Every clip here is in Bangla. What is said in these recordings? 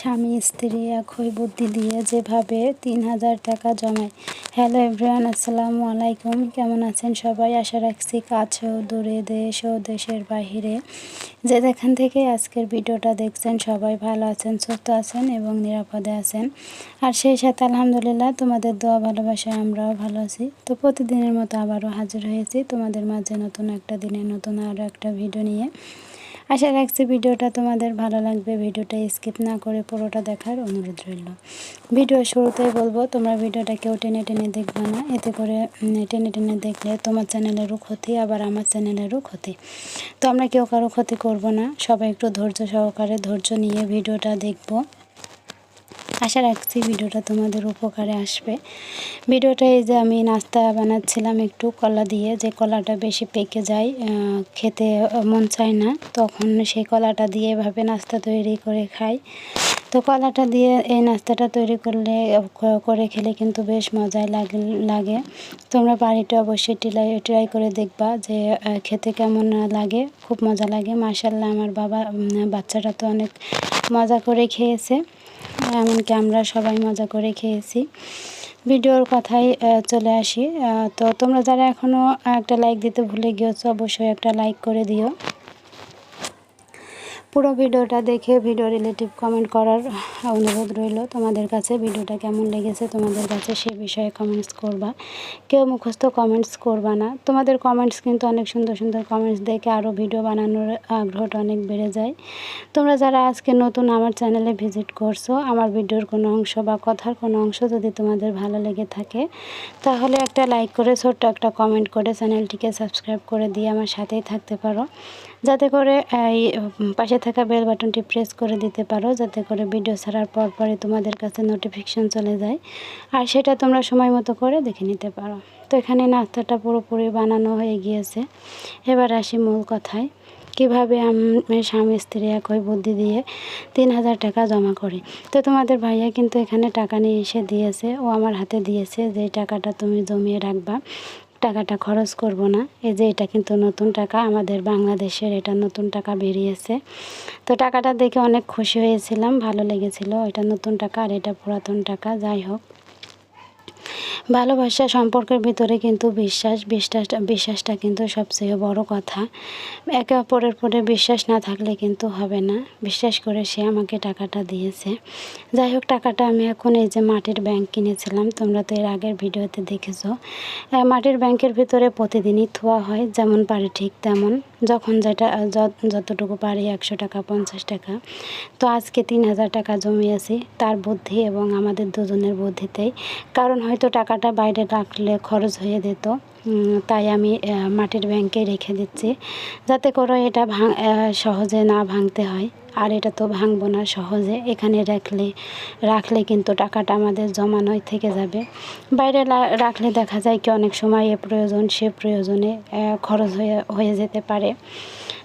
স্বামী, স্ত্রী, একই বুদ্ধি দিয়ে যেভাবে তিন হাজার টাকা জমায়। হ্যালো এভরিওয়ান, আসসালামু আলাইকুম। কেমন আছেন সবাই? আশা রাখছি কাছেও দূরে দেশ ও দেশের বাহিরে। যে যেখান থেকে আজকের ভিডিওটা দেখছেন, সবাই ভালো আছেন, সুস্থ আছেন এবং নিরাপদে আছেন। আর সেই সাথে আলহামদুলিল্লাহ তোমাদের দোয়া, ভালোবাসায় আমরাও ভালো আছি। তো প্রতিদিনের মতো আবারও হাজির হয়েছি তোমাদের মাঝে নতুন একটা দিনে, নতুন আরও একটা ভিডিও নিয়ে। আশা রাখছি ভিডিওটা তোমাদের ভালো লাগবে। ভিডিওটা স্কিপ না করে পুরোটা দেখার অনুরোধ রইল। ভিডিও শুরুতেই বলব, তোমরা ভিডিওটা কেউ টেনে টেনে দেখবে না। এতে করে টেনে টেনে দেখলে তোমার চ্যানেলেরও ক্ষতি, আবার আমার চ্যানেলেরও ক্ষতি। তো আমরা কেউ কারও ক্ষতি করব না। সবাই একটু ধৈর্য সহকারে ধৈর্য নিয়ে ভিডিওটা দেখব। আশা রাখছি ভিডিওটা তোমাদের উপকারে আসবে। ভিডিওটা এই যে আমি নাস্তা বানাচ্ছিলাম একটু কলা দিয়ে, যে কলাটা বেশি পেকে যায় খেতে মন চায় না, তখন সেই কলাটা দিয়ে এভাবে নাস্তা তৈরি করে খাই। তো কলাটা দিয়ে এই নাস্তাটা তৈরি করলে, করে খেলে কিন্তু বেশ মজাই লাগে লাগে। তোমরা বাড়িটা অবশ্যই ট্রাই ট্রাই করে দেখবা যে খেতে কেমন লাগে, খুব মজা লাগে। মাসাল্লাহ আমার বাবা বাচ্চাটা তো অনেক মজা করে খেয়েছে। এমনকি আমরা সবাই মজা করে খেয়েছি। ভিডিওর কথাই চলে আসি। তো তোমরা যারা এখনও একটা লাইক দিতে ভুলে গিয়েছো, অবশ্যই একটা লাইক করে দিও। পুরো ভিডিওটা দেখে ভিডিও রিলেটিভ কমেন্ট করার অনুরোধ রইল। তোমাদের কাছে ভিডিওটা কেমন লেগেছে তোমাদের কাছে সে বিষয়ে কমেন্টস করবা। কেউ মুখস্থ কমেন্টস করবা না। তোমাদের কমেন্টস কিন্তু অনেক সুন্দর সুন্দর কমেন্টস দেখে আরও ভিডিও বানানোর আগ্রহটা অনেক বেড়ে যায়। তোমরা যারা আজকে নতুন আমার চ্যানেলে ভিজিট করছ, আমার ভিডিওর কোনো অংশ বা কথার কোনো অংশ যদি তোমাদের ভালো লেগে থাকে, তাহলে একটা লাইক করে ছোট্ট একটা কমেন্ট করে চ্যানেলটিকে সাবস্ক্রাইব করে দিয়ে আমার সাথেই থাকতে পারো। যাতে করে এই পাশে থাকা বেল বাটনটি প্রেস করে দিতে পারো, যাতে করে ভিডিও ছাড়ার পর পরে তোমাদের কাছে নোটিফিকেশান চলে যায়। আর সেটা তোমরা সময় মতো করে দেখে নিতে পারো। তো এখানে নাস্তাটা পুরোপুরি বানানো হয়ে গিয়েছে। এবার আসি মূল কথায়। কীভাবে আমি, স্বামী স্ত্রী একই বুদ্ধি দিয়ে তিন হাজার টাকা জমা করি? তো তোমাদের ভাইয়া কিন্তু এখানে টাকা নিয়ে এসে দিয়েছে, ও আমার হাতে দিয়েছে যে টাকাটা তুমি জমিয়ে রাখবা। টাকাটা খরচ করব না। এই যে এটা কিন্তু নতুন টাকা, আমাদের বাংলাদেশের এটা নতুন টাকা বেরিয়েছে। তো টাকাটা দেখে অনেক খুশি হয়েছিলাম, ভালো লেগেছিল। এটা নতুন টাকা আর এটা পুরাতন টাকা, যাই হোক। ভালোবাসা সম্পর্কের ভিতরে কিন্তু বিশ্বাস বিশ্বাসটা বিশ্বাসটা কিন্তু সবচেয়ে বড় কথা। একে অপরের পরে বিশ্বাস না থাকলে কিন্তু হবে না। বিশ্বাস করে সে আমাকে টাকাটা দিয়েছে। যাই হোক, টাকাটা আমি এখন এই যে মাটির ব্যাংক কিনেছিলাম, তোমরা তো এর আগের ভিডিওতে দেখেছ। মাটির ব্যাংকের ভিতরে প্রতিদিনই থোয়া হয়, যেমন পারে ঠিক তেমন। যখন যেটা যতটুকু পারি একশো টাকা, পঞ্চাশ টাকা। তো আজকে তিন হাজার টাকা জমিয়েছি তার বুদ্ধি এবং আমাদের দুজনের বুদ্ধিতেই। কারণ হয়তো টাকাটা বাইরে রাখলে খরচ হয়ে যেত তাই আমি মাটির ব্যাংকে রেখে দিচ্ছি। যাতে করে এটা ভাঙ সহজে না ভাঙতে হয়। আর এটা তো ভাঙবো না সহজে। এখানে রাখলে রাখলে কিন্তু টাকাটা আমাদের জমানোই থেকে যাবে। বাইরে রাখলে দেখা যায় কি অনেক সময় এ প্রয়োজন, সে প্রয়োজনে খরচ হয়ে হয়ে যেতে পারে।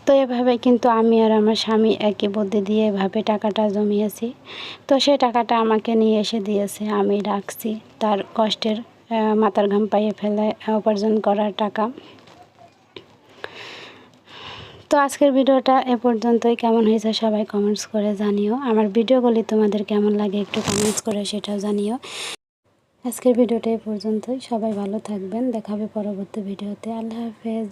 তো এভাবে কিন্তু আমি আর আমার স্বামী একই বুদ্ধি দিয়ে এভাবে টাকাটা জমিয়েছি। তো সে টাকাটা আমাকে নিয়ে এসে দিয়েছে, আমি রাখছি। তার কষ্টের মাথার ঘাম পাইয়ে ফেলে উপার্জন করার টাকা। তো আজকের ভিডিওটা এ পর্যন্তই। কেমন হয়েছে সবাই কমেন্টস করে জানিও। আমার ভিডিওগুলি তোমাদের কেমন লাগে একটু কমেন্টস করে সেটাও জানিও। আজকের ভিডিওটা এ পর্যন্তই। সবাই ভালো থাকবেন। দেখাবে পরবর্তী ভিডিওতে। আল্লাহ হাফেজ।